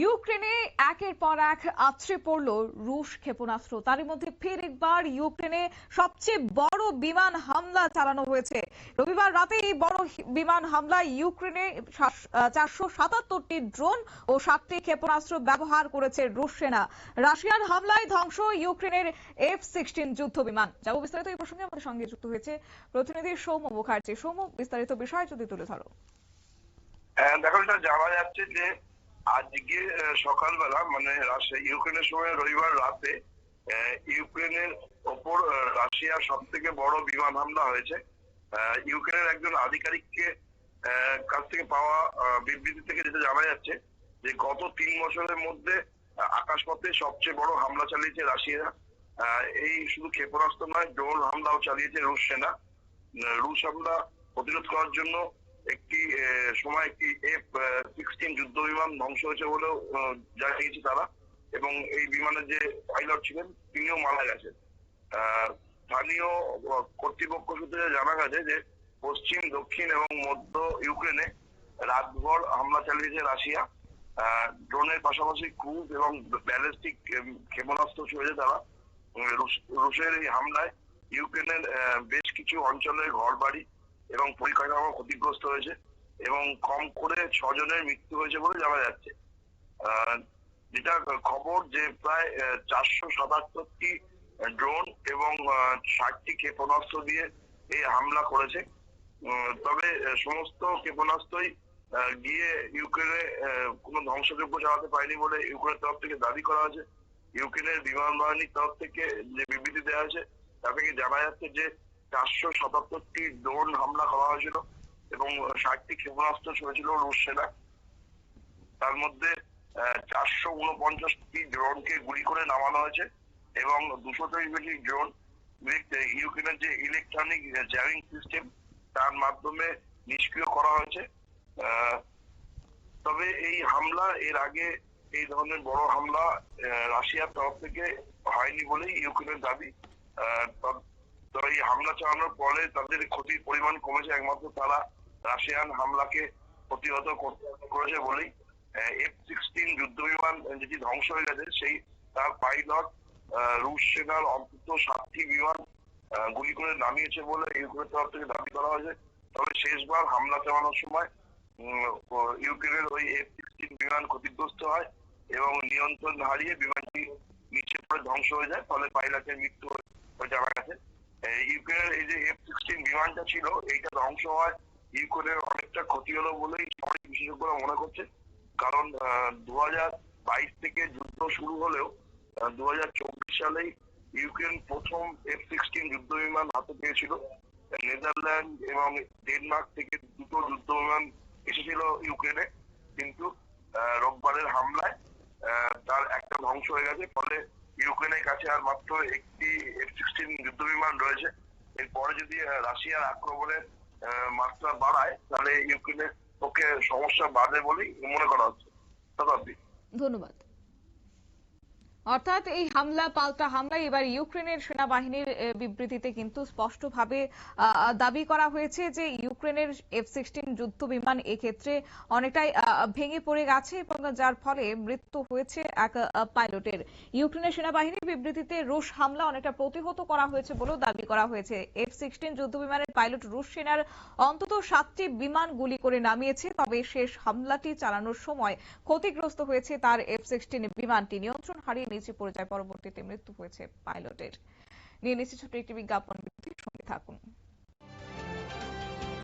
ইউক্রেনে একের পর এক আছড়ে পড়ল রুশ ক্ষেপণাস্ত্র। তার মধ্যে ফের একবার ইউক্রেনে সবচেয়ে বড় বিমান হামলা চালানো হয়েছে। রবিবার রাতে এই বড় বিমান হামলায় ইউক্রেনে চারশো সাতাত্তরটি ড্রোন ও সাতটি ক্ষেপণাস্ত্র ব্যবহার করেছে রুশ সেনা। রাশিয়ার হামলায় ধ্বংস ইউক্রেনের এফ সিক্সটিন যুদ্ধ বিমান। যাব বিস্তারিত এই প্রসঙ্গে আমাদের সঙ্গে যুক্ত হয়েছে প্রতিনিধি সৌম্য মুখার্জি। সৌম্য বিস্তারিত বিষয় যদি তুলে ধরো। হ্যাঁ, দেখো জানা যাচ্ছে যে আজকে সকালবেলা মানে রাশিয়া, ইউক্রেনের সময় রবিবার রাতে ইউক্রেনের ওপর রাশিয়ার সব থেকে বড় বিমান হামলা হয়েছে। ইউক্রেনের একজন আধিকারিককে কাছ থেকে পাওয়া বিবৃতি থেকে যেটা জানা যাচ্ছে যে গত তিন বছরের মধ্যে আকাশপথে সবচেয়ে বড় হামলা চালিয়েছে রাশিয়া এই শুধু ক্ষেপণাস্ত্র নয়, ড্রোন হামলাও চালিয়েছে রুশ সেনা। রুশ হামলা প্রতিরোধ করার জন্য একটি সময় একটি এফ সিক্সটিন যুদ্ধ বিমান ধ্বংস হয়েছে বলেও জানিয়েছে তারা। এবং এই বিমানের যে পাইলট ছিলেন, তিনিও মারা গেছেন। স্থানীয় কর্তৃপক্ষ সূত্রে জানা গেছে যে, পশ্চিম, দক্ষিণ এবং মধ্য ইউক্রেনে রাতভর হামলা চালিয়েছে রাশিয়া। ড্রোনের পাশাপাশি ক্রুজ এবং ব্যালিস্টিক ক্ষেপণাস্ত্র ছুঁয়েছে তারা। রুশের এই হামলায় ইউক্রেনের বেশ কিছু অঞ্চলের ঘর বাড়ি এবং পরিকাঠামো ক্ষতিগ্রস্ত হয়েছে এবং কম করে ছজনের মৃত্যু হয়েছে বলে জানা যাচ্ছে। যেটা খবর যে প্রায় চারশো সাতাত্তরটি ড্রোন এবং ষাটটি ক্ষেপণাস্ত্র দিয়ে এই হামলা করেছে। তবে সমস্ত ক্ষেপণাস্ত্রই গিয়ে ইউক্রেনে কোনো ধ্বংসযোগ্য চালাতে পারেনি বলে ইউক্রেনের তরফ থেকে দাবি করা হয়েছে। ইউক্রেনের বিমান বাহিনীর তরফ থেকে যে বিবৃতি দেওয়া হয়েছে, তা থেকে জানা যাচ্ছে যে চারশো সাতাত্তরটি ড্রোন হামলা করা হয়েছিল এবং ষাটটি ক্ষেপণাস্ত্র ছুঁয়েছিল রুশ সেনা। তার মধ্যে চারশো উনপঞ্চাশটি ড্রোনকে গুলি করে নামানো হয়েছে এবং দুশোটির বেশি ড্রোন ইউক্রেনের যে ইলেকট্রনিক জ্যামিং সিস্টেম, তার মাধ্যমে নিষ্ক্রিয় করা হয়েছে। তবে এই হামলা এর আগে এই ধরনের বড় হামলা রাশিয়ার তরফ থেকে হয়নি বলেই ইউক্রেনের দাবি। তো এই হামলা চালানোর ফলে তাদের ক্ষতির পরিমাণ কমেছে, একমাত্র তারা রাশিয়ান হামলাকে প্রতিহত করেছে বলেই। এফ সিক্সটিন যুদ্ধ বিমান যেটি ধ্বংস হয়ে গেছে, সেই তার পাইলট রুশ সেনার অন্তত সাতটি বিমান গুলি করে নামিয়েছে বলে ইউক্রেনের তরফ থেকে দাবি করা হয়েছে। তবে শেষবার হামলা চালানোর সময় ইউক্রেনের ওই এফ সিক্সটিন বিমান ক্ষতিগ্রস্ত হয় এবং নিয়ন্ত্রণ হারিয়ে বিমানটি নিচে পড়ে ধ্বংস হয়ে যায়, ফলে পাইলটের মৃত্যু হয়ে জানা গেছে। ইউক্রেনের এই যে এফ সিক্সটিন বিমানটা ছিল এইটা ধ্বংস ইউক্রেনের অনেকটা ক্ষতি হলো বলেই সামরিক বিশেষজ্ঞরা মনে করছে কারণ দু বাইশ থেকে যুদ্ধ শুরু হলেও দু হাজার চব্বিশ সালেই ইউক্রেন প্রথম এফ সিক্সটিন যুদ্ধ বিমান হাতে পেয়েছিল। নেদারল্যান্ড এবং ডেনমার্ক থেকে দুটো যুদ্ধ বিমান এসেছিল ইউক্রেনে। কিন্তু রোববারের হামলায় তার একটা ধ্বংস হয়ে গেছে। ফলে ইউক্রেনের কাছে আর মাত্র একটি এফ সিক্সটিন যুদ্ধ বিমান রয়েছে। এরপরে যদি রাশিয়ার আক্রমণের মাত্রা বাড়ায়, তাহলে ইউক্রেনের পক্ষে সমস্যা বাড়বে বলেই মনে করা হচ্ছে। শতাব্দী ধন্যবাদ। অর্থাৎ এই হামলা, পাল্টা হামলা এবার ইউক্রেনের সেনাবাহিনীর বিবৃতিতে কিন্তু স্পষ্টভাবে দাবি করা হয়েছে যে ইউক্রেনের এফ সিক্সটিন যুদ্ধ বিমান এক্ষেত্রে অনেকটাই ভেঙে পড়ে গেছে এবং যার ফলে মৃত্যু হয়েছে এক পাইলটের। ইউক্রেনের সেনাবাহিনীর বিবৃতিতে রুশ হামলা অনেকটা প্রতিহত করা হয়েছে বলেও দাবি করা হয়েছে। এফ সিক্সটিন যুদ্ধ বিমানের পাইলট রুশ সেনার অন্তত সাতটি বিমান গুলি করে নামিয়েছে, তবে শেষ হামলাটি চালানোর সময় ক্ষতিগ্রস্ত হয়েছে তার এফ সিক্সটিন বিমানটি। নিয়ন্ত্রণ হারিয়ে নিচে পড়ে যায়, পরবর্তীতে মৃত্যু হয়েছে পাইলটের। নিয়ে নিচ্ছে ছোট্ট একটি বিজ্ঞাপন বিরতির সঙ্গে থাকুন।